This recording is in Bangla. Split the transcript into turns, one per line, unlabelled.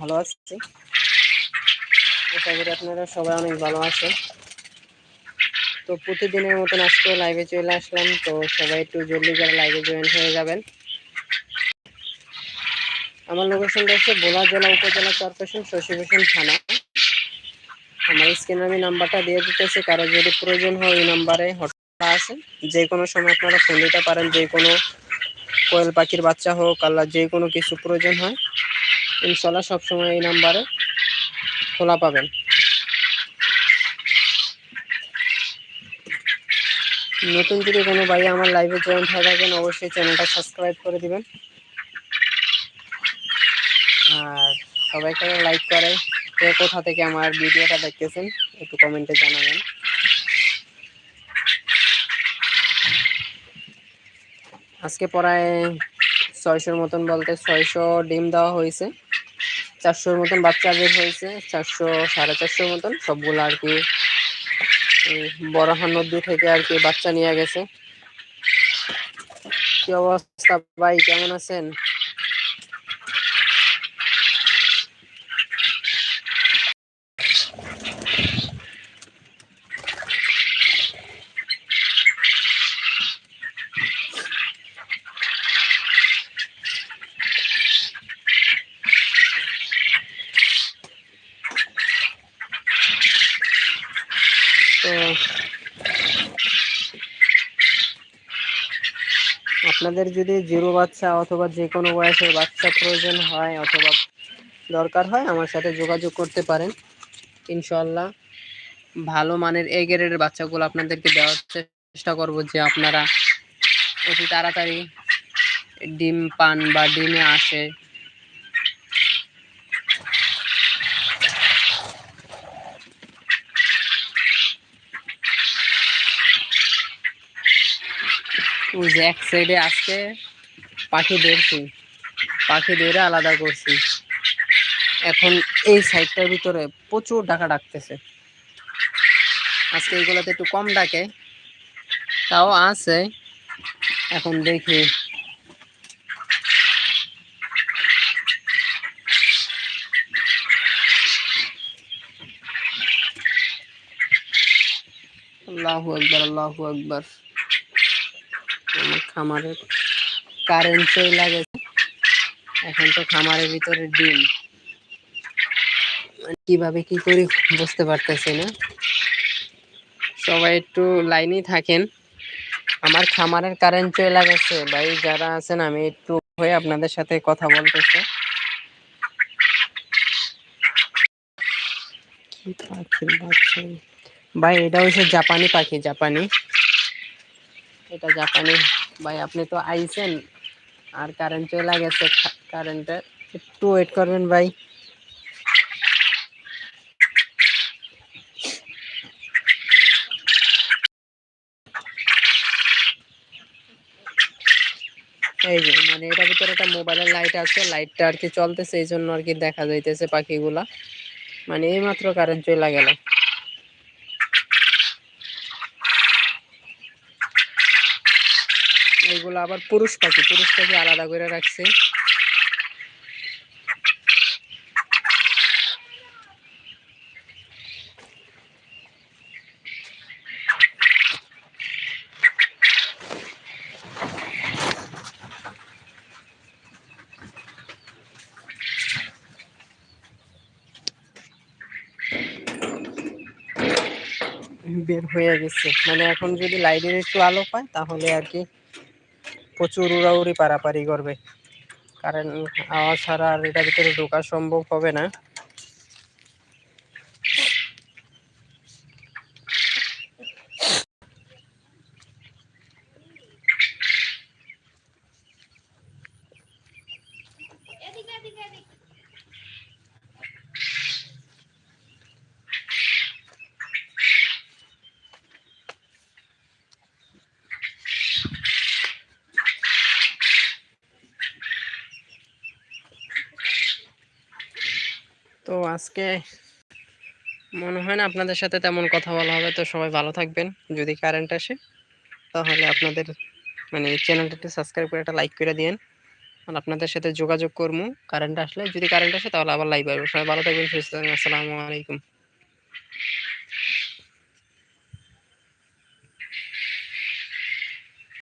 ভালো আছি। আশা করি আপনারা সবাই অনেক ভালো আছেন। তো প্রতিদিনের মতন আজকে লাইভে চলে আসলাম। তো সবাই একটু জলদি করে লাইভে জয়েন হয়ে যাবেন। আমার লোকেশনটা হচ্ছে বোলা জেলা উপজেলা চরপেশন শশীভূষণ থানা। আমার স্ক্রিনে আমি নাম্বারটা দিয়ে দিতেছি। কারও যদি প্রয়োজন হয় ওই নাম্বারে হঠাৎ আছে। যে কোনো সময় আপনারা ফোন দিতে পারেন। যে কোনো কোয়েল পাখির বাচ্চা হোক, আল্লাহ যে কোনো কিছু প্রয়োজন হয়। ইনশাল্লাহ সবসময় এই নাম্বারে খোলা পাবেন। নতুন যদি কোনো ভাই আমার লাইভে জয়েন হয়ে থাকেন, অবশ্যই চ্যানেলটা সাবস্ক্রাইব করে দিবেন। আর সবাইকে লাইক করে কে কোথা থেকে আমার ভিডিওটা দেখতেছেন, একটু কমেন্টে জানাবেন। আজকে প্রায় ছয়শোর মতন বলতে ছয়শো ডিম দেওয়া হয়েছে। চারশোর মতন বাচ্চা বের হয়েছে, চারশো, সাড়ে চারশোর মতন। সবগুলো আর কি বড়হান নদী থেকে আর কি বাচ্চা নিয়ে গেছে। কি অবস্থা ভাই? কেমন আছেন? তো আপনাদের যদি জিরো বাচ্চা অথবা যে কোনো বয়সের বাচ্চা প্রয়োজন হয় অথবা দরকার হয়, আমার সাথে যোগাযোগ করতে পারেন। ইনশাল্লাহ ভালো মানের এ গ্রেডের বাচ্চাগুলো আপনাদেরকে দেওয়ার চেষ্টা করব যে আপনারা অতি তাড়াতাড়ি ডিম পান বা ডিমে আসে। ওই যে এক সাইডে আজকে পাখি ধরছি পাখি ধরে আলাদা করছি। এখন এই সাইডটার ভিতরে প্রচুর ডাকা ডাকতেছে। আজকে এইগুলোতে একটু কম ডাকে, তাও আছে। এখন দেখি। আল্লাহু আকবার আল্লাহু আকবার। আমার খামারের কারেন্ট চলে গেছে এখন তো খামারের ভিতরে ডিম। কীভাবে কি করি বুঝতে পারতেছি না। সবাই একটু লাইনেই থাকেন। আমার খামারের কারেন্ট চলে গেছে। ভাই, যারা আছেন, আমি একটু হয়ে আপনাদের সাথে কথা বলতেছি। ভাই, এটা হচ্ছে জাপানি পাখি, জাপানি। এটা জাপানি। ভাই, আপনি তো আইছেন। আর কারেন্ট চলে গেছে কারেন্টের একটু ওয়েট করবেন, ভাই। এই যে মানে এটার ভিতরে একটা মোবাইলের লাইট আছে। লাইটটা আর কি চলতেছে, এই জন্য আর কি দেখা যাইতেছে পাখিগুলা। মানে এইমাত্র কারেন্ট চলে গেল। এইগুলো আবার পুরুষ পাখি পুরুষ পাখি আলাদা করে রাখছে। বের হয়ে গেছে। মানে এখন যদি লাইটের একটু আলো পায়, তাহলে আর কি প্রচুর উড়াউড়ি পারাপারি করবে। কারণ আওয়াজ ছাড়া আর এটার ভিতরে ঢোকা সম্ভব হবে না। তো আজকে মনে হয় না আপনাদের সাথে তেমন কথা বলা হবে, তো সবাই ভালো থাকবেন। যদি কারেন্ট আসে, তাহলে আপনাদের মানে চ্যানেলটা একটু সাবস্ক্রাইব করে একটা লাইক করে দিন আর আপনাদের সাথে যোগাযোগ করব কারেন্ট আসলে যদি কারেন্ট আসে, তাহলে আবার লাইভ আসব। সবাই ভালো থাকবেন, সুস্থ থাকবেন। আসসালামু আলাইকুম।